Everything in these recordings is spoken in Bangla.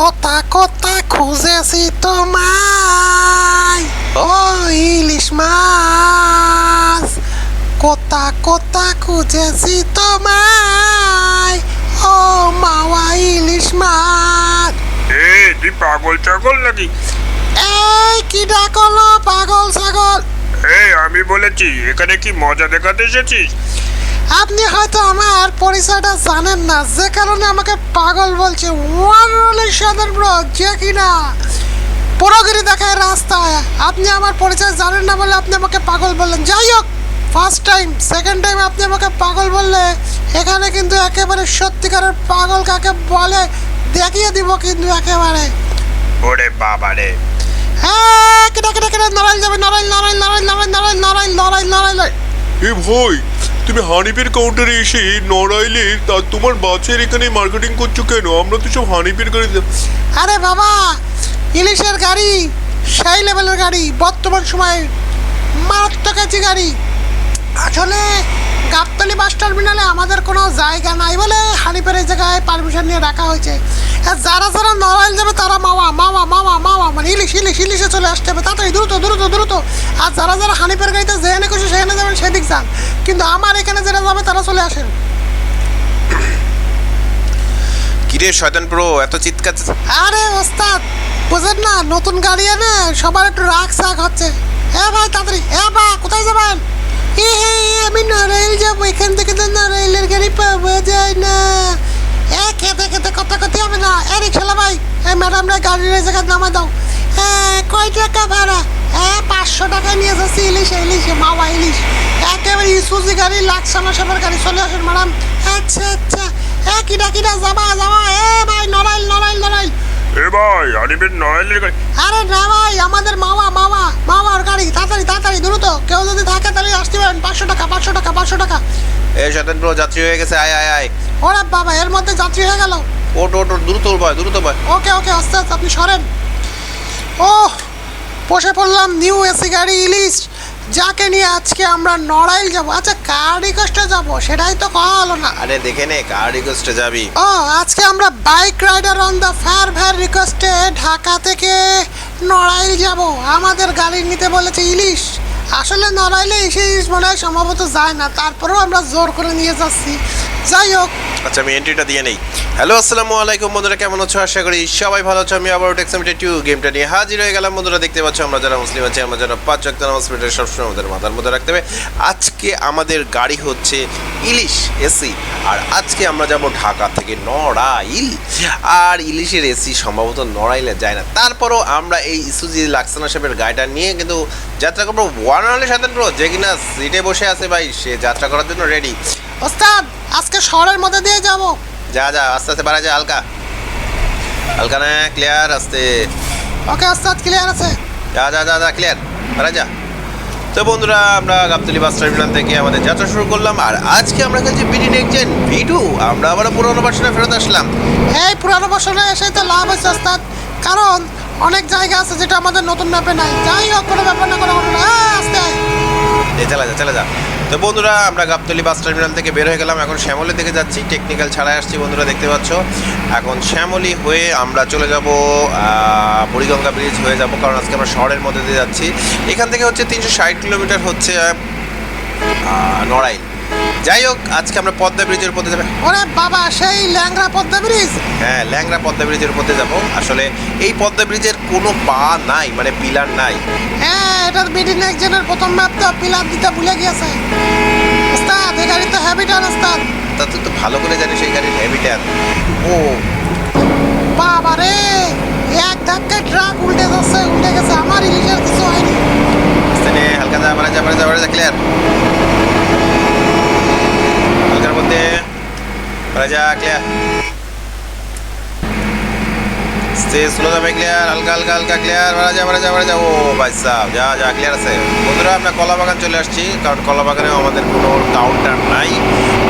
কোথা কোথা খুঁজেছি তোমায়। ও ইলিশ মাছ। কোথা কোথা খুঁজেছি তোমায়। ও মাওয়া ইলিশ মাছ। এ তুই পাগল ছাগল নাকি? এই কি ডাকলো পাগল ছাগল? এই আমি বলেছি এখানে কি মজা দেখাতে এসেছিস? আপনি হয়তো আমার পরিচয়টা জানেন না যে কারণে আমাকে পাগল বলছে। ওয়ান রোলের সাধারণ ব্রো যে কিনা। পুরোগিরি দেখায় রাস্তায়। আপনি আমার পরিচয় জানেন না বলে আপনি আমাকে পাগল বললেন। যাই হোক ফার্স্ট টাইম সেকেন্ড টাইম আপনি আমাকে পাগল বললে এখানে কিন্তু একেবারে সত্যিকারের পাগল কাকে বলে দেখিয়ে দিব কিন্তু একেবারে। ওরে বাবা রে হ্যাঁ কেটে কেটে কেটে নড়াইল যাবে নড়াইল নড়াইল নড়াইল নড়াইল নড়াইল নড়াইল নড়াইল নড়াইল এ ভাই তুমি হানিপের কাউন্টারে এসে নড়াইলের তা তোমার বাসের এখানে মার্কেটিং করছ কেন? আমরা তো সব হানিপের গাড়ি আরে বাবা, ইলিশের গাড়ি, সেই লেভেলের গাড়ি, বর্তমান সময়ে মারাত্মক আছে গাড়ি। আসলে গাবতলি বাস টার্মিনালে আমাদের কোনো জায়গা নাই বলে হানিপের এই জায়গায় পারমিশন নিয়ে রাখা হয়েছে। যারা যারা নড়াইল যাবে তারা মামা মামা মামা মামা মানে ইলিশ ইলিশ, ইলিশে চলে আসতে হবে। তাড়াতাড়ি, দ্রুত দ্রুত দ্রুত। আর যারা যারা হানিপের গাড়িতে যেখানে খুশি সেখানে যাবেন, সেদিক যান। কিন্তু আমার এখানে যারা যাবে তারা চলে আসেন। কিরে শয়তান প্রো এত চিৎকার আরে ওস্তাদ বুঝেন না নতুন গাড়ি এনে সবার একটু রাগ সাগ হচ্ছে। হ্যাঁ ভাই তাড়াতাড়ি হ্যাঁ বা কোথায় যাবেন? এ হে আমি নড়াইল যাব এখান থেকে তো নড়াইলের গাড়ি পাওয়া যায় না। এ খেতে খেতে কথা কথা হবে না। এ রিক্সালা ভাই এ ম্যাডাম রে গাড়ির জায়গায় নামা দাও। হ্যাঁ কয় টাকা ভাড়া? হ্যাঁ পাঁচশো টাকা নিয়ে যাচ্ছি ইলিশ ইলিশ মাওয়া ইলিশ। একেবারে ইসুজি গাড়ি লাক্সানা সবার গাড়ি চলে আসেন ম্যাডাম। আচ্ছা আচ্ছা এ কিটা কিটা যাবা যাবা। এ ভাই নড়াইল নড়াইল নড়াইল। এ ভাই হানিফের নড়াইলের গাড়ি। আরে না ভাই আমাদের মামা মামা মামার গাড়ি। তাড়াতাড়ি তাড়াতাড়ি দ্রুত। কেউ যদি থাকে তাহলে আসতে পারেন। পাঁচশো টাকা পাঁচশো টাকা পাঁচশো টাকা। এ শয়তান প্রো যাত্রী হয়ে গেছে। আয় আয় আয়। ওরে বাবা এর মধ্যে যাত্রী হয়ে গেল। ওট ওট দ্রুত ভয় দ্রুত ভয় ওকে ওকে আস্তে আস্তে আপনি সরেন। ও বসে পড়লাম নিউ এসি গাড়ি ইলিশ। যাকে নিয়ে আজকে আমরা নড়াইল যাব। আচ্ছা কার রিকোয়েস্টে যাব? সেটাই তো কওয়া হলো না। আরে দেখে নে কার রিকোয়েস্টে যাবি? ও আজকে আমরা bike rider on the fire fire রিকোয়েস্টে ঢাকা থেকে নড়াইল যাব। আমাদের গাড়ি নিতে বলেছে ইলিশ। আসলে নড়াইলে এসে ইলিশ মনে হয় সম্ভবত যায় না। তারপরেও আমরা জোর করে নিয়ে যাচ্ছি। যাই হোক। আচ্ছা আমি এন্ট্রিটা দিয়ে নেই। হ্যালো আসসালামু আলাইকুম, বন্ধুরা, কেমন আছো? আশা করি সবাই ভালো আছো। আমি আবার টেক্সামিটে টু গেমটা নিয়ে হাজির হয়ে গেলাম। বন্ধুরা, দেখতে পাচ্ছ, আমরা যারা মুসলিম আছি, আমরা যারা পাঁচ ওয়াক্ত নামাজ পড়ে সবসময় আমাদের মাথার মধ্যে রাখতে হবে। আজকে আমাদের গাড়ি হচ্ছে ইলিশ এসি আর আজকে আমরা যাব ঢাকা থেকে নড়াইল। আর ইলিশের এসি সম্ভবত নড়াইলে যায় না। তারপরও আমরা এই ইসুজি লাক্সানা সাহেবের গাড়িটা নিয়ে কিন্তু যাত্রা করব। ওয়ানালে সাথে যে কিনা সিটে বসে আছে ভাই, সে যাত্রা করার জন্য রেডি ওস্তাদ আজকে শহরের মধ্যে দিয়ে যাব। যা যা আস্তে আস্তে বাড়া যা হালকা। হালকা না ক্লিয়ার আস্তে। ওকে ওস্তাদ ক্লিয়ার আছে। যা যা যা যা ক্লিয়ার বাড়া যা। তো বন্ধুরা আমরা গাবতলি বাস টার্মিনাল থেকে আমাদের যাত্রা শুরু করলাম আর আজকে আমরা খেলছি বিডি নেকজেন ভিডু আমরা আবার পুরোনো বাসনে ফেরত আসলাম। এই পুরানো বছরে এসে তো লাভ হয়েছে ওস্তাদ। কারণ অনেক জায়গা আছে যেটা আমাদের নতুন ম্যাপে নাই। যাই হোক কোনো ব্যাপার না কোনো ব্যাপার না আস্তে আয়। চালা যা চালা যা। তো বন্ধুরা, আমরা গাবতলি বাস টার্মিনাল থেকে বের হয়ে গেলাম। এখন শ্যামলি দিকে যাচ্ছি। টেকনিক্যাল ছাড়াই আসছি, বন্ধুরা, দেখতে পাচ্ছ। এখন শ্যামলি হয়ে আমরা চলে যাব বুড়িগঙ্গা ব্রিজ হয়ে যাব, কারণ আজকে আমরা শহরের মধ্যে দিয়ে যাচ্ছি। এখান থেকে হচ্ছে তিনশো ষাট কিলোমিটার হচ্ছে নড়াইল। যাই হোক আজকে আমরা পদ্মা ব্রিজের উপরে যাবে। ওরে বাবা সেই ল্যাংরা পদ্মা ব্রিজ? হ্যাঁ ল্যাংরা পদ্মা ব্রিজের উপরে যাব। আসলে এই পদ্মা ব্রিজের কোনো পা নাই মানে পিলার নাই। হ্যাঁ এটা বিডি নেক্সজেনের প্রথম ম্যাপ তো পিলার দিতে ভুলে গিয়েছে। ওস্তাদ এই গাড়ি তো হ্যাবিটার ওস্তাদ। তা তুই তো ভালো করে জানিস এই গাড়ির হ্যাবিটার ও। বাবা রে এক ধাক্কায় ট্রাক উল্টে যাচ্ছে উল্টে গেছে আমার ইলিশের কিছু হয়নি। হালকা যা বাড়া যা বাড়া যা ক্লিয়ার মধ্যে বাড়া যা ক্লিয়ার স্টে স্লো যাবে ক্লিয়ার হালকা হালকা হালকা ক্লিয়ার বাড়া যা বাড়া যা বাড়া যা। ও ভাই সাহ যা যা ক্লিয়ার আছে। বন্ধুরা, আমরা কলা বাগান চলে আসছি, কারণ কলা বাগানেও আমাদের কোনো কাউন্টার নাই।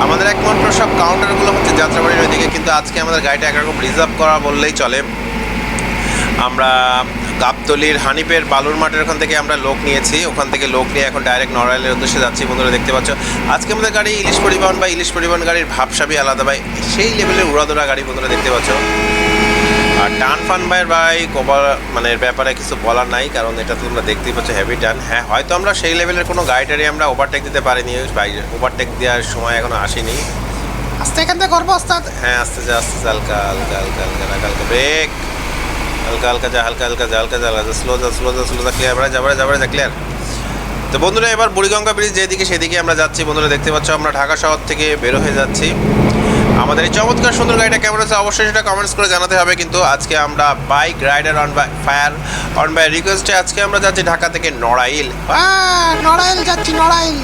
আমাদের একমাত্র সব কাউন্টারগুলো হচ্ছে যাত্রাবাড়ির ওইদিকে, কিন্তু আজকে আমাদের গাড়িটা একরকম রিজার্ভ করা বললেই চলে। আমরা গাবতলির হানিপের বালুর মাঠের ওখান থেকে আমরা লোক নিয়েছি ওখান থেকে লোক নিয়ে এখন ডাইরেক্ট নড়াইলের উদ্দেশ্যে যাচ্ছি বন্ধুরা দেখতে পাচ্ছ আজকে আমাদের গাড়ি ইলিশ পরিবহন বা ইলিশ পরিবহন গাড়ির ভাবসাবই আলাদা ভাই সেই লেভেলের উড়াদোড়া গাড়ি বন্ধুরা দেখতে পাচ্ছ আর টান ফান ভাইয়ের ভাই কবার মানে ব্যাপারে কিছু বলার নাই কারণ এটা তো তোমরা দেখতেই পাচ্ছ হেভি টান হ্যাঁ হয়তো আমরা সেই লেভেলের কোনো গাড়িটারি আমরা ওভারটেক দিতে পারিনি ওভারটেক দেওয়ার সময় এখনও আসেনি আস্তে এখান থেকে করব ওস্তাদ হ্যাঁ আস্তে যা আস্তে হালকা হালকা হালকা হালকা হালকা ব্রেক হালকা হালকা যা, হালকা হালকা যা হালকা যা, হালকা স্লো যা স্লো যা স্লো যা ক্লিয়ার বাড়া যাবারে যাবারে যা ক্লিয়ার তো বন্ধুরা, এবার বুড়িগঙ্গা ব্রিজ যেদিকে সেদিকে আমরা যাচ্ছি। বন্ধুরা, দেখতে পাচ্ছ আমরা ঢাকা শহর থেকে বের হয়ে যাচ্ছি। আমাদের এই চমৎকার সুন্দর গাড়িটা কেমন আছে অবশ্যই সেটা কমেন্টস করে জানাতে হবে। কিন্তু আজকে আমরা bike rider on by fire on by রিকোয়েস্টে আজকে আমরা যাচ্ছি ঢাকা থেকে নড়াইল। নড়াইল যাচ্ছি, নড়াইল।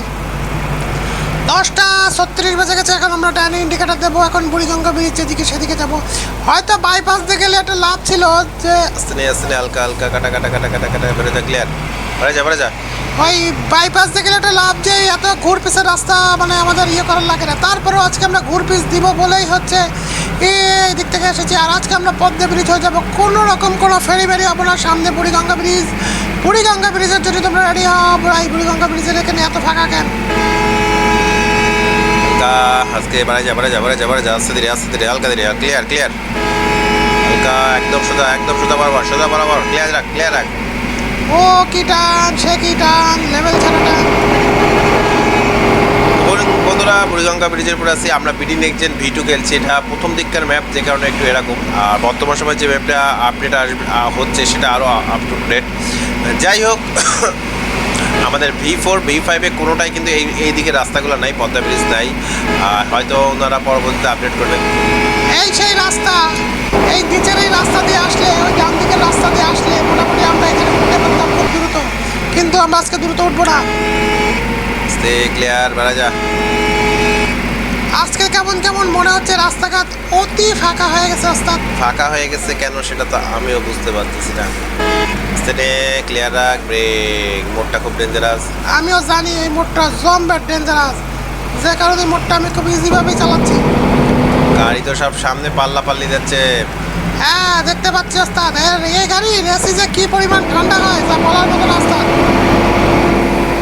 দশটা ছত্রিশ বেজে গেছে এখন আমরা ডাইনিং ইন্ডিকেটার দেবো এখন বুড়িগঙ্গা ব্রিজ যেদিকে সেদিকে যাব। হয়তো বাইপাস দিয়ে গেলে একটা লাভ ছিল যে আস্তে আস্তে হালকা হালকা কাটা কাটা কাটা কাটা কাটা বেরো যা ক্লিয়ার বাড়ে যা বাড়ে যা। ওই বাইপাস দিয়ে গেলে একটা লাভ যে এত ঘুর পিসের রাস্তা মানে আমাদের ইয়ে করার লাগে না। তারপরেও আজকে আমরা ঘুর পিস দিব বলেই হচ্ছে এই দিক থেকে এসেছি। আর আজকে আমরা পদ্মা ব্রিজ হয়ে যাব। কোনো রকম কোনো ফেরি বেরি হব না। সামনে বুড়িগঙ্গা ব্রিজ। বুড়িগঙ্গা ব্রিজের যদি তোমরা রেডি হও। এই বুড়িগঙ্গা ব্রিজের এখানে এত ফাঁকা কেন? হালকা আজকে বাড়ে যা বাড়ে যা বাড়ে যা বাড়ে যা আস্তে ধীরে আস্তে ধীরে হালকা ধীরে ক্লিয়ার ক্লিয়ার হালকা একদম সোজা একদম সোজা বরাবর সোজা বরাবর ক্লিয়ার রাখ ক্লিয়ার রাখ। ও কি টান সে কি টান লেভেল ছাড়া টান। বন্ধুরা বুড়িগঙ্গা ব্রিজের উপরে আছি। আমরা বিডি নেক্সট ভি টু খেলছি। এটা প্রথম দিককার ম্যাপ যে কারণে একটু এরকম। আর বর্তমান সময় যে ম্যাপটা আপডেট আসবে হচ্ছে সেটা আরও আপ টু ডেট যাই হোক আমাদের ভি ফোর ভি ফাইভে কোনোটাই কিন্তু এই এই দিকে রাস্তাগুলো নাই পদ্মা ব্রিজ নাই। হয়তো ওনারা পরবর্তীতে আপডেট করবেন। এই সেই রাস্তা এই নিচের এই রাস্তা দিয়ে আসলে ওই ডান দিকের রাস্তা দিয়ে আসলে মোটামুটি আমরা এখানে উঠতে পারতাম খুব দ্রুত। কিন্তু আমরা আজকে দ্রুত উঠবো না। আস্তে ক্লিয়ার বেড়া যা। আজকে কেমন কেমন মনে হচ্ছে? রাস্তাঘাট অতি ফাঁকা হয়ে গেছে রাস্তা ফাঁকা হয়ে গেছে কেন সেটা তো আমিও বুঝতে পারতেছি না। আস্তে ক্লিয়ার রাখ ব্রেক মোড়টা খুব ডেঞ্জারাস আমিও জানি এই মোটটা জম্বের ডেঞ্জারাস যে কারণে মোটটা আমি খুব ইজিভাবেই চালাচ্ছি। গাড়ি তো সব সামনে পাল্লা পাল্লি যাচ্ছে। হ্যাঁ দেখতে পাচ্ছি ওস্তাদ। এই গাড়ির এসি যে কি পরিমাণ ঠান্ডা হয় তা বলার মতো রাস্তা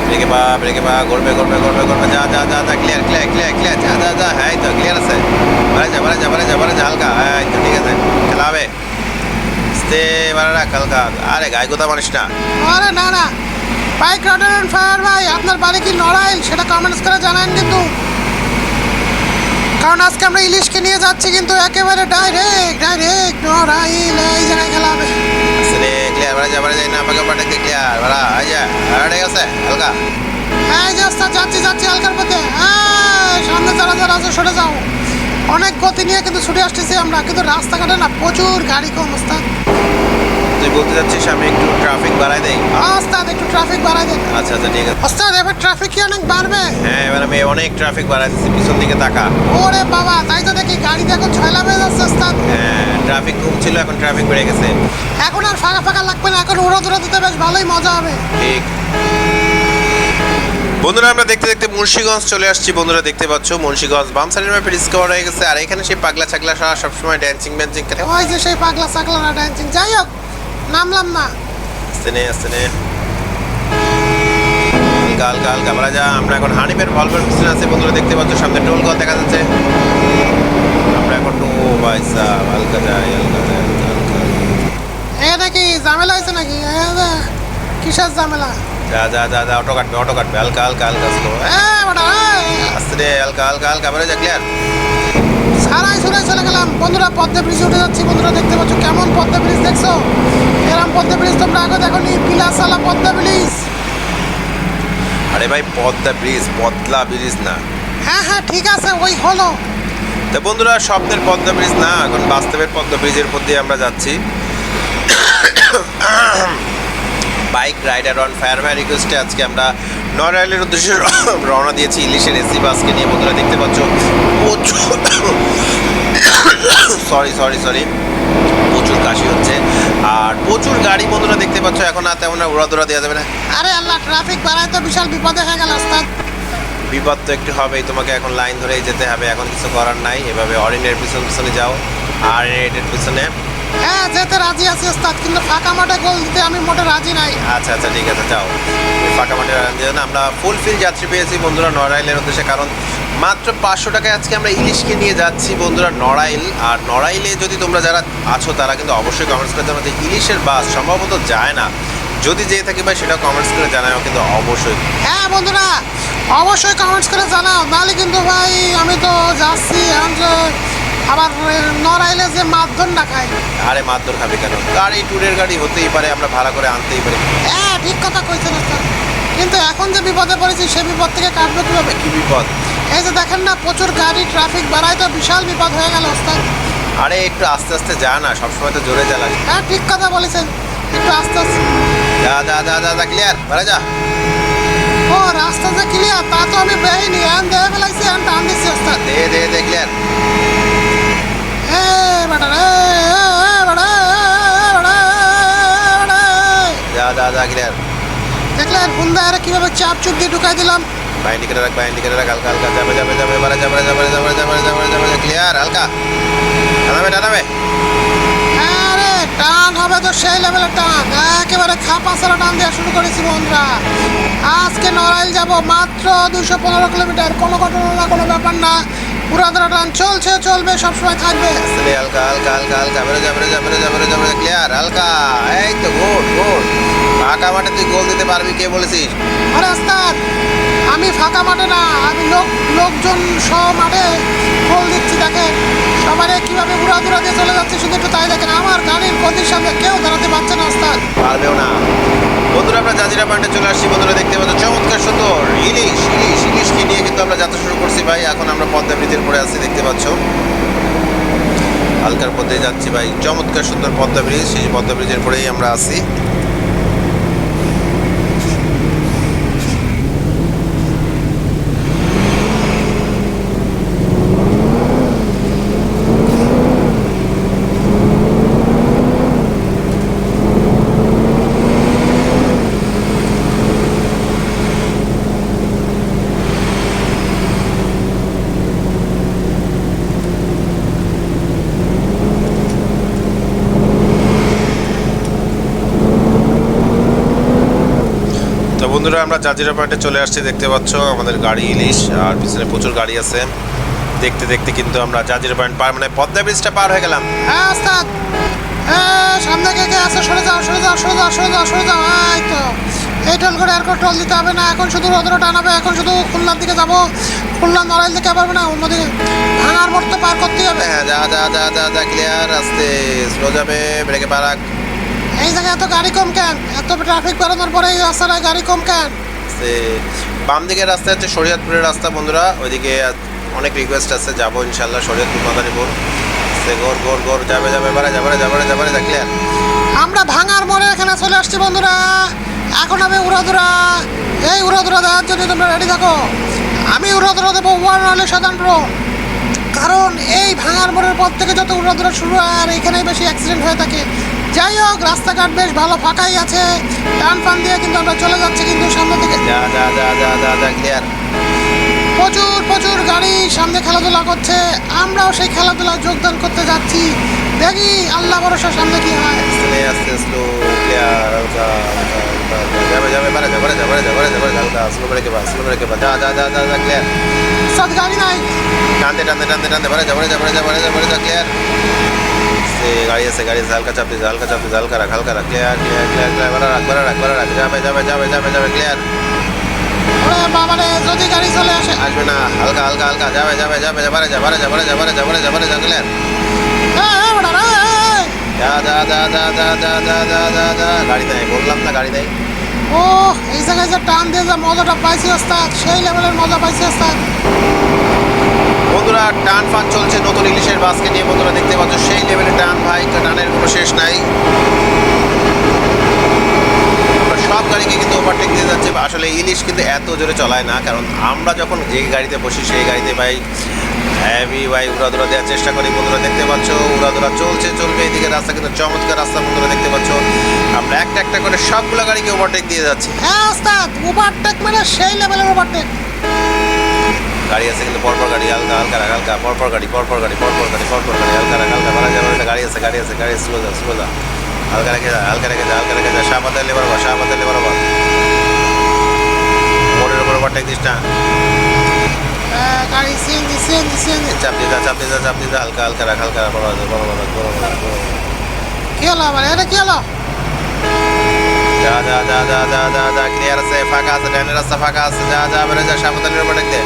ব্রেকে পা ব্রেকে পা ঘুরবে ঘুরবে ঘুরবে ঘুরবে। যা যা যা যা ক্লিয়ার ক্লিয়ার ক্লিয়ার ক্লিয়ার যা যা যা হ্যাঁ তো ক্লিয়ার আছে। বারে যা বারে যা বারে যা বারে যা হালকা। হ্যাঁ তো ঠিক আছে। খেলা হবে। বারে রাখ হালকা আরে গায়ে কোথা মানিস না। আরে না না। বাইক রাইডার অ্যান্ড ফায়ার ভাই আপনার বাড়ি কি নড়াইল? সেটা কমেন্টস করে জানান কিন্তু। কারণ আজকে আমরা ইলিশকে নিয়ে যাচ্ছি কিন্তু একেবারে ডাইরেক্ট ডাইরেক্ট নড়াইল। এই জায়গায় খেলা হবে আস্তে ক্লিয়ার বারে যা যাই না পাকে পাটে ক্লিয়ার বাড়া আই যা আর ঠিক আছে হালকা এই যাচ্ছি যাচ্ছি হালকার পথে। এই, সামনে যারা যারা আছে সরে যাও। অনেক গতি নিয়ে কিন্তু ছুটে আসতেছি আমরা কিন্তু রাস্তাঘাটে না প্রচুর গাড়ি কম ওস্তাদ তুই বলতে যাচ্ছিস আমি একটু ট্রাফিক বাড়াই দেই? ওস্তাদ একটু ট্রাফিক বাড়াই দেন। আচ্ছা আচ্ছা ঠিক আছে। ওস্তাদ এবার ট্রাফিক কি অনেক বাড়বে? হ্যাঁ এবার আমি অনেক ট্রাফিক বাড়াই দিচ্ছি পিছন দিকে তাকা। ওরে বাবা তাই তো দেখি গাড়িতে এখন ছয়লা বেজে যাচ্ছে ওস্তাদ। হ্যাঁ ট্রাফিক কম ছিল এখন ট্রাফিক বেড়ে গেছে। এখন আর ফাঁকা ফাঁকা লাগবে না এখন উড়ো দূরে দিতে বেশ ভালোই মজা হবে। ঠিক। বন্ধুরা আমরা দেখতে দেখতে মুন্সিগঞ্জ চলে আসছি। বন্ধুরা দেখতে পাচ্ছ মুন্সিগঞ্জ বাম সাইডের ম্যাপে ডিসকভার হয়ে গেছে। আর এখানে সেই পাগলা ছাগলা সারা সবসময় ড্যান্সিং ম্যান্সিং করে ওই যে সেই পাগলা ছাগলা না ড্যান্সিং যাই হোক নামলাম না। আসতে নে আসতে নে। হালকা হালকা হালকা বলা যা। আমরা এখন হানিফের ভলভের পিছনে আছে। বন্ধুরা দেখতে পাচ্ছ সামনে টোল ঘর দেখা যাচ্ছে। আমরা এখন ও ভাই সাহ হালকা যাই হালকা যাই হালকা হালকা এ নাকি ঝামেলা হয়েছে নাকি? কিসের ঝামেলা? যা যা যা যা অটো কাটবে অটো কাটবে হালকা হালকা হালকা স্লো আসতে রে হালকা হালকা হালকা বেরো যা ক্লিয়ার সারাই সুরাই চলে গেলাম। বন্ধুরা পদ্মা ব্রিজে উঠে যাচ্ছি। বন্ধুরা দেখতে পাচ্ছ কেমন পদ্মা ব্রিজ দেখছ? এরম পদ্মা ব্রিজ তোমরা আগে দেখো নি বিলাসালা পদ্মা ব্রিজ। আরে ভাই পদ্মা ব্রিজ পদ্মা ব্রিজ না। হ্যাঁ হ্যাঁ ঠিক আছে ওই হলো। তো বন্ধুরা স্বপ্নের পদ্মা ব্রিজ না এখন বাস্তবের পদ্মা ব্রিজের উপর দিয়ে আমরা যাচ্ছি। Bike rider on fire fire রিকোয়েস্টে আজকে আমরা নড়াইলের উদ্দেশ্যে রওনা দিয়েছি ইলিশের এসি বাসকে নিয়ে। বন্ধুরা দেখতে পাচ্ছ প্রচুর সরি সরি সরি প্রচুর কাশি হচ্ছে। আর প্রচুর গাড়ি বন্ধুরা দেখতে পাচ্ছ এখন আর তেমন উড়াদৌড়া দেওয়া যাবে না। আরে আল্লাহ ট্রাফিক বাড়ায় তো বিশাল বিপদে হয়ে গেল বিপদ তো একটু হবেই তোমাকে এখন লাইন ধরেই যেতে হবে এখন কিছু করার নাই। এভাবে অরিনের পিছনে পিছনে যাও আর এর পিছনে। হ্যাঁ যেতে রাজি আছি ওস্তাদ কিন্তু ফাঁকা মাঠে গোল দিতে আমি মোটে রাজি নাই। আচ্ছা আচ্ছা ঠিক আছে যাও। ফাঁকা মাঠে যেন আমরা ফুলফিল যাত্রী পেয়েছি বন্ধুরা নড়াইলের উদ্দেশ্যে কারণ মাত্র পাঁচশো টাকায় আজকে আমরা ইলিশকে নিয়ে যাচ্ছি বন্ধুরা নড়াইল। আর নড়াইলে যদি তোমরা যারা আছো তারা কিন্তু অবশ্যই কমেন্টস করে জানাবে যে ইলিশের বাস সম্ভবত যায় না। যদি যেয়ে থাকি ভাই সেটা কমেন্টস করে জানাও কিন্তু অবশ্যই। হ্যাঁ বন্ধুরা অবশ্যই কমেন্টস করে জানাও। নাহলে কিন্তু ভাই আমি তো যাচ্ছি এখন আবার নড়াইলে যে মাধ্যম না খাই আরে মারধর খাবে কেন? গাড়ি ট্যুরের গাড়ি হতেই পারে আমরা ভাড়া করে আনতেই পারি। হ্যাঁ ঠিক কথা কইছেন ওস্তাদ কিন্তু এখন যে বিপদে পড়েছি সে বিপদ থেকে কাটবো কীভাবে? কি বিপদ? এই যে দেখেন না প্রচুর গাড়ি ট্রাফিক বাড়ায় তো বিশাল বিপদ হয়ে গেল ওস্তাদ আরে একটু আস্তে আস্তে যা না সবসময় তো জোরে চালাবি হ্যাঁ ঠিক কথা বলেছেন। একটু আস্তে আস্তে। যা যা যা যা যা ক্লিয়ার বাড়া যা। ও রাস্তা যে ক্লিয়ার তা তো আমি বেহিনি এখন দেখে ফেলাইছি এখন টান দিচ্ছি ওস্তাদ দে দে দে ক্লিয়ার এ বেটা রে এ, এ, বেটা, এ, বেটা, এ, বেটা। যা যা যা ক্লিয়ার দেখলেন হুন্দারে কীভাবে চাপ চুপ দিয়ে ঢুকাই দিলাম বাইন্ডি করে রাখ বাইন্ডি করে রাখ হালকা হালকা যাবে যাবে যাবে বাড়া যাবে যাবে যাবে যাবে যাবে যাবে ক্লিয়ার হালকা টানাবে টানাবে আরে টান হবে তো সেই লেভেলের টান একেবারে খাপা সারা টান দেওয়া শুরু করেছি বন্ধুরা আজকে নড়াইল যাব মাত্র দুশো পনেরো কিলোমিটার কোনো ঘটনা না কোনো ব্যাপার না পুরাতন চলছে চলবে সবসময় থাকবে। হালকা হালকা হালকা হালকা বেরো যাবে যাবে যাবে যাবে ক্লিয়ার হালকা। এই তো গোল গোল ফাঁকা মাঠে তুই গোল দিতে পারবি কে বলেছিস? আরে আস্তাদ আমি ফাঁকা মাঠে না আমি লোক লোকজন সহ মাঠে গোল দিচ্ছি দেখেন। সবারে কীভাবে উড়া দুরা দিয়ে চলে যাচ্ছে শুধু একটু তাই দেখেন আমার গাড়ির গতির সামনে কেউ দাঁড়াতে পারছে না আস্তাদ পারবেও না। বন্ধুরা, আমরা জাজিরা পয়েন্টে চলে আসছি। বন্ধুরা, দেখতে পাচ্ছ, চমৎকার, সুন্দর। ইলিশ ইলিশ ইলিশকে নিয়ে কিন্তু আমরা যাত্রা শুরু করছি ভাই। এখন আমরা পদ্মা পরে আছি, দেখতে পাচ্ছ। হালকার পথে যাচ্ছি ভাই। চমৎকার, সুন্দর পদ্মা ব্রিজ। সেই পদ্মা ব্রিজের পরেই আমরা আছি। বন্ধুরা আমরা জাজিরা পয়েন্টে চলে আসছি। দেখতে পাচ্ছ আমাদের গাড়ি ইলিশ আর পিছনে প্রচুর গাড়ি আছে। দেখতে দেখতে কিন্তু আমরা জাজিরা পয়েন্ট পার মানে পদ্মা ব্রিজটা পার হয়ে গেলাম। হ্যাঁ হ্যাঁ সামনে কে কে আছে? সরে যাও সরে যাও সরে যাও সরে যাও সরে যাও। এই তো। এই টোল করে আর টোল দিতে হবে না। এখন শুধু রোদ্র টানাবে এখন শুধু খুলনার দিকে যাব। খুলনা নড়াইল দিকে পারবে না অন্যদিকে ভাঙার মোড় তো পার করতেই হবে। হ্যাঁ যা যা যা যা যা ক্লিয়ার আস্তে স্লো যাবে ব্রেকে পারাক এই জায়গায় এত গাড়ি কম কেন? এত ট্রাফিক বেরোনোর পরে এই রাস্তাটায় গাড়ি কম কেন? বাম দিকের রাস্তা হচ্ছে শরীয়তপুরের রাস্তা বন্ধুরা। ওইদিকে অনেক রিকোয়েস্ট আছে যাব ইনশাল্লাহ শরীয়তপুর মাদারীপুর। সে গোর গোর গোর যাবে যাবে বারে যাবে যাবে যাবে যা আমরা ভাঙার মোড়ে এখানে চলে আসছি বন্ধুরা। এখন আমি উড়াদুরা। এই উড়াদুরা দেওয়ার জন্য তোমরা রেডি থাকো। আমি উড়াদুরা দেবো ওয়ান সাধারণ প্রো কারণ এই ভাঙার মোড়ের পর থেকে যত উড়াদুরা শুরু হয় আর এখানেই বেশি অ্যাক্সিডেন্ট হয়ে থাকে। যাই হোক রাস্তাঘাট বেশ ভালো ফাঁকাই আছে টান ফান দিয়ে কিন্তু আমরা চলে যাচ্ছি কিন্তু সামনের দিকে যা যা যা যা যা যা ক্লিয়ার প্রচুর প্রচুর গাড়ি সামনে খেলাধুলা করছে আমরাও সেই খেলাধুলায় যোগদান করতে যাচ্ছি দেখি আল্লাহ ভরসা সামনে কি হয় আস্তে স্লো ক্লিয়ার হালকা হালকা, হালকা, হালকা। যাবে যাবে বারে যাবে যাবে যাবে যাবে স্লো ব্রেকে বা স্লো ব্রেকে বা যা যা যা যা যা ক্লিয়ার সাথ গাড়ি নাই টানতে টানতে টানতে টানতে বারে যাবে যাবে যাবে যাবে যা ক্লিয়ার সে গাড়ি আছে গাড়ি আছে হালকা চাপ হালকা চাপ হালকা রাখ হালকা রাখ ক্লিয়ার ক্লিয়ার ক্লিয়ার ক্লিয়ার রাখ বারে রাখ বারে রাখ যাবে যাবে যাবে যাবে যাবে ক্লিয়ার বাবারে যদি গাড়ি চলে আসে আসবে না হালকা হালকা হালকা যাবে যাবে যাবে যাবে যাবে যাবে যাবে যাবে যাবে যাবে ক্লিয়ার এই, এই বেটা, এই, এই, এই। যা যা যা যা যা যা যা যা যা যা গাড়ি নেই বললাম না গাড়ি নেই ও এই জায়গায় যে টান দিয়ে যে মজাটা পাইছি ওস্তাদ সেই লেভেলের মজা পাইছি ওস্তাদ বন্ধুরা টান ফান চলছে নতুন ইলিশের বাসকে নিয়ে। বন্ধুরা দেখতে পাচ্ছ, সেই লেভেলে টান ভাই টানের কোনো শেষ নাই। সব গাড়িকে কিন্তু ওভারটেক দিয়ে যাচ্ছে আসলে ইলিশ কিন্তু এত জোরে চলায় না, কারণ আমরা যখন যে গাড়িতে বসি, সেই গাড়িতে ভাই হ্যাভি ভাই উড়াদুরা দেওয়ার চেষ্টা করি। বন্ধুরা দেখতে পাচ্ছ, উড়াদুরা চলছে, চলবে। এদিকে রাস্তা কিন্তু চমৎকার রাস্তা, বন্ধুরা, দেখতে পাচ্ছ। আমরা একটা একটা করে সবগুলো গাড়িকে ওভারটেক দিয়ে যাচ্ছি। হ্যাঁ ওভারটেক মানে সেই লেভেলের ওভারটেক গাড়ি আছে কিন্তু পরপর গাড়ি হালকা হালকা রাখা হালকা পরপর গাড়ি পরপর গাড়ি পরপর গাড়ি পরপর গাড়ি হালকা রাখা হালকা মারা যাবে গাড়ি আছে গাড়ি আছে গাড়ি স্লো যা স্লো যা হালকা রেখে যা হালকা রেখে যা হালকা রেখে যা সাপাতে পাতালে বরাবর শাহ বরাবর। মোড়ের উপর বাট দিস না। চাপ দিয়ে চাপ চাপ হালকা হালকা হালকা বড় বড় বড় বড় বড় বড় কি মানে এটা যা যা যা যা যা যা যা ক্লিয়ার আছে ফাঁকা আছে ডানের রাস্তা ফাঁকা আছে যা যা বেড়ে যা সাবধানের উপর দেখতে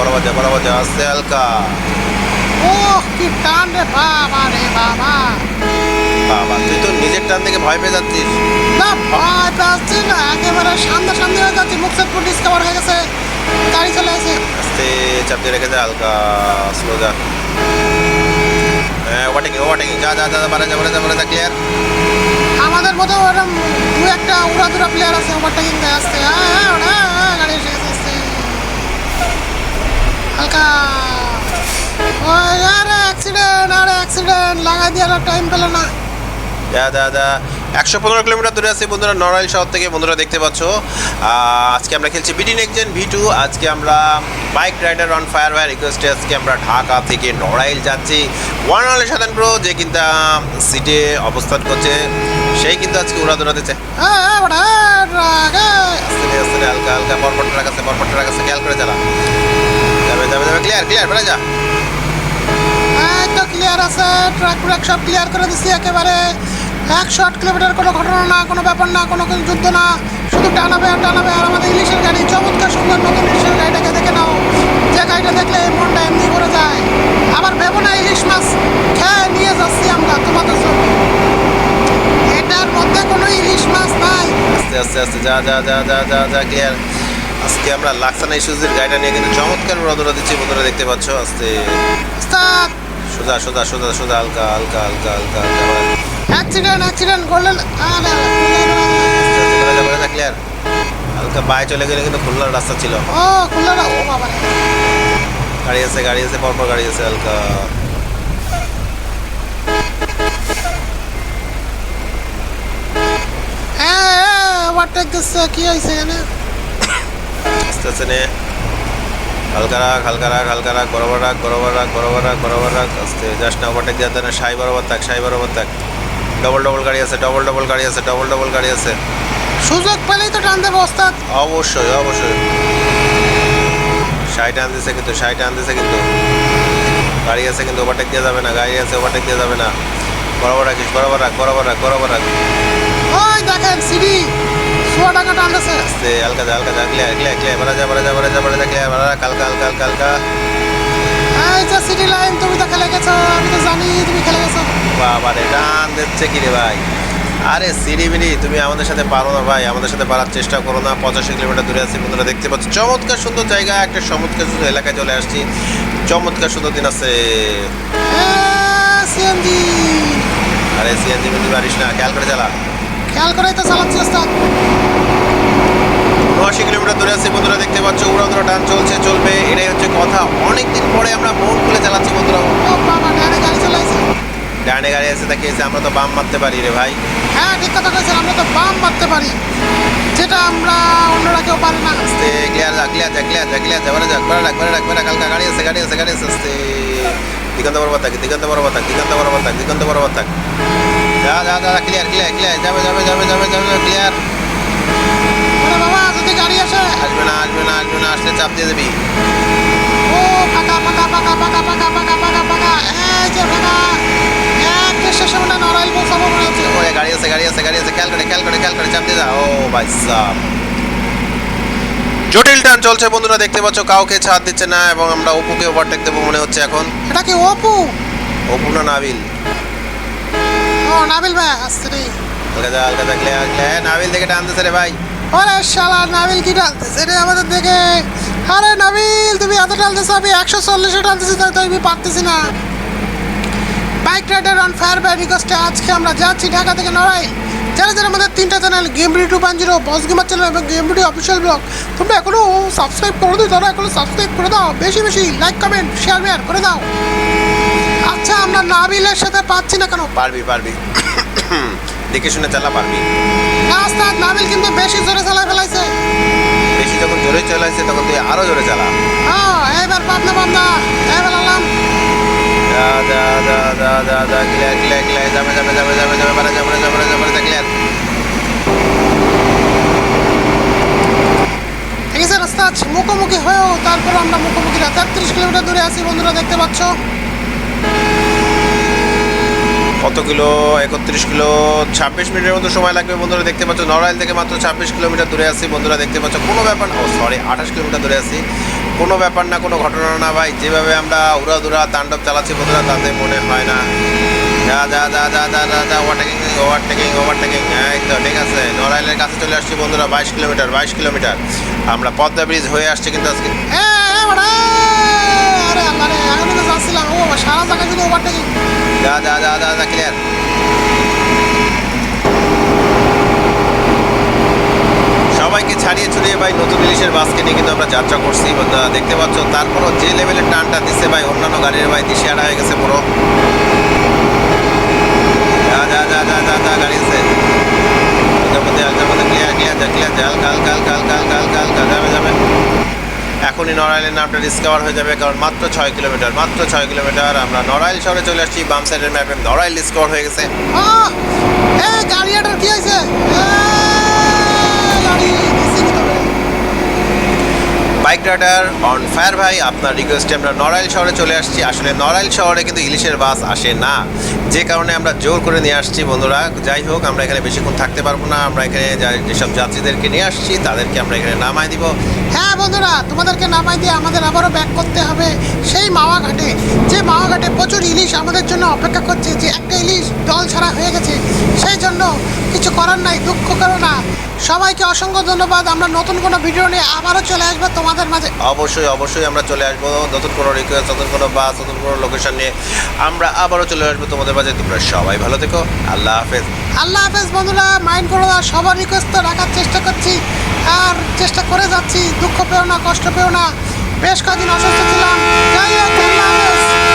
গাড়ি আছে বরাবর যা বরাবর যা হালকা। ও কি টান রে বাবা রে বাবা। বাবা তুই তো নিজের টান থেকে ভয় পেয়ে যাচ্ছিস। না ভয় পাচ্ছি না একেবারে সামনে সামনে হয়ে যাচ্ছি মুখসেদপুর ডিসকভার হয়ে গেছে। গাড়ি চলে এসে আস্তে চাপ দিয়ে রেখে যা হালকা স্লো যা। হ্যাঁ ওভারটেকিং ওভারটেকিং যা যা যা যা, যা বারে যা বারে যা ক্লিয়ার আমাদের মতো ওরকম দু একটা উড়াদুরা প্লেয়ার আছে ওভারটেকিং আসতে। হ্যাঁ হ্যাঁ হ্যাঁ, গাড়ি গেছে আসতে হালকা। আরে অ্যাক্সিডেন্ট আরে অ্যাক্সিডেন্ট লাগাই দিয়ে টাইম পেল না। যা যা যা। একশো পনেরো কিলোমিটার দূরে আছি বন্ধুরা নড়াইল শহর থেকে বন্ধুরা দেখতে পাচ্ছ। আজকে আমরা খেলছি বিডি নেক্সজেন ভি টু আজকে আমরা bike rider on fire fire রিকোয়েস্টে আজকে আমরা ঢাকা থেকে নড়াইল যাচ্ছি। ওয়ান আলে সাধারণ প্রো যে কিন্তু সিটে অবস্থান করছে সেই কিন্তু আজকে উড়া দৌড়া দিচ্ছে। হ্যাঁ আস্তে আস্তে হালকা হালকা আছে পরপর ট্রাক আছে খেয়াল করে চালা। যাবে যাবে যাবে ক্লিয়ার ক্লিয়ার বেড়ে যা। তো ক্লিয়ার আছে ট্রাক ট্রাক সব ক্লিয়ার করে দিচ্ছি একেবারে। একশো আট কিলোমিটার কোনো ঘটনা না কোনো ব্যাপার না কোনো কোনো যুদ্ধ না। শুধু টানাবে আর টানাবে আর আমাদের ইলিশের গাড়ি। চমৎকার সুন্দর নতুন ইলিশের গাড়িটাকে দেখে নাও। যে গাড়িটা দেখলে মনটা এমনি ভরে যায়। আবার ভেবো না ইলিশ মাছ খেয়ে নিয়ে যাচ্ছি আমরা তোমাদের জন্য। এটার মধ্যে কোনো ইলিশ মাছ নাই। আস্তে আস্তে আস্তে যা যা যা যা যা যা ক্লিয়ার আজকে আমরা লাক্সানা ইস্যুজের গাড়িটা নিয়ে কিন্তু চমৎকার দৌড়া দিচ্ছি। বন্ধুরা দেখতে পাচ্ছ আস্তে সোজা সোজা সোজা সোজা হালকা হালকা হালকা হালকা হালকা অ্যাক্সিডেন্ট অ্যাক্সিডেন্ট করলেন ক্লিয়ার হালকা বাই চলে গেলে কিন্তু খুলনার রাস্তা ছিল। ও খুললো ও বাবা। গাড়ি আছে গাড়ি আছে পরপর গাড়ি আছে হালকা। হ্যাঁ দিচ্ছে কি হয়েছে এখানে? আস্তে আস্তে নে হালকা রাখ হালকা রাখ হালকা রাখ বরাবর রাখ বরাবর রাখ বরাবর রাখ বরাবর রাখ আস্তে। জাস্ট না ওভারটেক দেওয়া না সাই বরাবর থাক সাই বরাবর থাক। ডবল ডবল গাড়ি আছে ডবল ডবল গাড়ি আছে ডবল ডবল গাড়ি আছে। সুযোগ পেলেই তো টান দেবো ওস্তাদ। অবশ্যই অবশ্যই। সাইড আনতেছে কিন্তু সাইড আনতেছে কিন্তু। গাড়ি আছে কিন্তু ওভারটেক দেওয়া যাবে না গাড়ি আছে ওভারটেক দেওয়া যাবে না। বরাবর রাখিস বরাবর রাখ বরাবর রাখ বরাবর রাখ। ওই দেখেন সিডি। টাকা টানতেছে আস্তে হালকা যা হালকা যা ক্লিয়ার ক্লিয়ার ক্লিয়ার বাড়া যা বাড়া যা বাড়া যা বাড়া যা ক্লিয়ার বাড়া হালকা হালকা হালকা হালকা এই যে লাইন তুমি তো খেলে গেছো আমি তো জানি তুমি খেলে গেছো। বাবা রে টান দিচ্ছে কি রে ভাই? আরে সিরিমিরি তুমি আমাদের সাথে পারো না ভাই আমাদের সাথে পারার চেষ্টা করো না পঁচাশি কিলোমিটার দূরে আছি বন্ধুরা দেখতে পাচ্ছ চমৎকার সুন্দর জায়গা একটা চমৎকার সুন্দর এলাকায় চলে আসছি চমৎকার সুন্দর দিন আছে। সিএনজি আরে সিএনজি মিনজি পারিস না খেয়াল করে চালা। খেয়াল করেই তো চালাচ্ছি উনআশি কিলোমিটার দূরে আছি বন্ধুরা দেখতে পাচ্ছ উড়াউড়া টান চলছে চলবে এটাই হচ্ছে কথা। অনেকদিন পরে আমরা মন খুলে চালাচ্ছি বন্ধুরা। ডানে গাড়ি তাকিয়েছে আমরা তো বাম মারতে পারি রে ভাই। হ্যাঁ ঠিক কথা কয়েছেন আমরা তো বাম মারতে পারি। যেটা আমরা অন্যরা কেউ পারে না। আস্তে ক্লিয়ার যা ক্লিয়ার যা ক্লিয়ার যা ক্লিয়ার যা বারে যা বারে রাখ বারে রাখ বারে হালকা গাড়ি আছে গাড়ি আছে গাড়ি আছে আস্তে। দিগন্ত বরাবর থাক দিগন্ত বরাবর থাক দিগন্ত বরাবর থাক দিগন্ত বরাবর থাক যা যা যা ক্লিয়ার ক্লিয়ার ক্লিয়ার যাবে যাবে যাবে যাবে যাবে ক্লিয়ার বাবা যদি গাড়ি আসে। আসবে না আসবে না আসবে না আসলে চাপ দিয়ে দিবি। ও ফাঁকা ফাঁকা ফাঁকা ফাঁকা ফাঁকা ফাঁকা ফাঁকা ফাঁকা। এই যে ফাঁকা। গাড়ি আছে গাড়ি আছে গাড়ি আছে খেয়াল করে খেয়াল করে খেয়াল করে চাপ দিয়ে যা। ও ভাই সাহ জটিল টান চলছে বন্ধুরা দেখতে পাচ্ছ কাউকে ছাড় দিচ্ছে না এবং আমরা অপুকে ওভারটেক দেবো মনে হচ্ছে এখন। এটা কি অপু? অপু না নাবিল? ও নাবিল ভাই আসছে রে। হালকা যা হালকা যা ক্লিয়ার ক্লিয়ার নাবিল থেকে টানতেছে রে ভাই। ওরে শালা, নাবিল কি টানতেছে রে আমাদের দেখে আরে নাবিল, তুমি এত টানতেছো, আমি একশো চল্লিশে টানতেছি, তাই তো আমি পারতেছি না। Bike rider on fire by রিকোয়েস্টে আজকে আমরা যাচ্ছি ঢাকা থেকে নড়াই যারা যারা আমাদের তিনটা চ্যানেল গেম টু পান জিরো বস গেমার চ্যানেল এবং গেম বিডি অফিসিয়াল ব্লগ তোমরা এখনও সাবস্ক্রাইব করে দিও তারা এখনও সাবস্ক্রাইব করে দাও। বেশি বেশি লাইক কমেন্ট শেয়ার মেয়ার করে দাও। আচ্ছা আমরা নাবিলের সাথে পাচ্ছি না কেন? পারবি পারবি। দেখে শুনে চালা পারবি না ওস্তাদ নাবিল কিন্তু বেশি জোরে চালা ফেলাইছে। বেশি যখন জোরে চালাইছে তখন তুই আরও জোরে চালা। হ্যাঁ এবার পাবনা পাবনা এবার আলাম। দা দা দা দা দা দা ক্লিয়ার ক্লিয়ার ক্লিয়ার যাবে যাবে যাবে যাবে যাবে বারে যাবে যাবে যাবে যাবে ক্লিয়ার ঠিক আছে রাস্তা মুখোমুখি হয়েও তারপর আমরা মুখোমুখি না। তেত্রিশ কিলোমিটার দূরে আছি বন্ধুরা দেখতে পাচ্ছ? কত কিলো? একত্রিশ কিলো, ছাব্বিশ মিনিটের মতো সময় লাগবে বন্ধুরা, দেখতে পাচ্ছ। নড়াইল থেকে মাত্র ছাব্বিশ কিলোমিটার দূরে আছি বন্ধুরা, দেখতে পাচ্ছ। কোনো ব্যাপার না। সরি আঠাশ কিলোমিটার দূরে আছি। কোনো ব্যাপার না, কোনো ঘটনা না ভাই। যেভাবে আমরা উড়াদুরা তাণ্ডব চালাচ্ছি বন্ধুরা, তাতে মনে হয় না। যা যা যা যা যা যা যা ওভারটেকিং ওভারটেকিং ওভারটেকিং এই তো, ঠিক আছে। নড়াইলের কাছে চলে আসছি বন্ধুরা, বাইশ কিলোমিটার বাইশ কিলোমিটার। আমরা পদ্মা ব্রিজ হয়ে আসছি কিন্তু আজকে ক্লিয়ার সবাইকে ছাড়িয়ে ছড়িয়ে ভাই, নতুন ইলিশের বাসকে নিয়ে কিন্তু আমরা যাত্রা করছি। দেখতে পাচ্ছ, তারপরও যে লেভেলের টানটা দিচ্ছে ভাই, অন্যান্য গাড়ির ভাই দিশে আড়া হয়ে গেছে পুরো। যা যা যা যা যা গাড়ি আছে। ক্লিয়ার ক্লিয়ার যা ক্লিয়ার যা যাবে যাবে। এখনই নড়াইলের নামটা ডিসকভার হয়ে যাবে কারণ মাত্র ছয় কিলোমিটার মাত্র ছয় কিলোমিটার আমরা নড়াইল শহরে চলে আসছি বাম সাইডের ম্যাপে নড়াইল ডিসকভার হয়ে গেছে। কি হয়েছে? বাইক রাইডার অন ফায়ার ভাই আপনার রিকোয়েস্টে আমরা নড়াইল শহরে চলে আসছি। আসলে নড়াইল শহরে কিন্তু ইলিশের বাস আসে না। যে কারণে আমরা জোর করে নিয়ে আসছি বন্ধুরা। যাই হোক আমরা এখানে বেশিক্ষণ থাকতে পারব না। আমরা এখানে যেসব যাত্রীদেরকে নিয়ে আসছি তাদেরকে আমরা এখানে নামাই দিব। হ্যাঁ বন্ধুরা তোমাদেরকে নামাই দিয়ে আমাদের আবারও ব্যাক করতে হবে সেই মাওয়া ঘাটে যে মাওয়া ঘাটে প্রচুর ইলিশ আমাদের জন্য অপেক্ষা করছে যে একটা ইলিশ দল ছাড়া হয়ে গেছে। সেই জন্য কিছু করার নাই দুঃখ করো না। সবাইকে অসংখ্য ধন্যবাদ। আমরা নতুন কোনো ভিডিও নিয়ে আবারও চলে আসব তোমাদের মাঝে। অবশ্যই অবশ্যই আমরা চলে আসব। নতুন কোনো রিকোয়েস্ট নতুন কোনো বাস নতুন কোনো লোকেশন নিয়ে আমরা আবারও চলে আসব তোমাদের মাঝে তোমরা সবাই ভালো থেকো। আল্লাহ হাফেজ। আল্লাহ হাফেজ, বন্ধুরা মাইন্ড করো না, সবার রিকোয়েস্ট রাখার চেষ্টা করছি। আর চেষ্টা করে যাচ্ছি, দুঃখ পেও না, কষ্ট পেও না। বেশ কদিন অসুস্থ ছিলাম। যাই হোক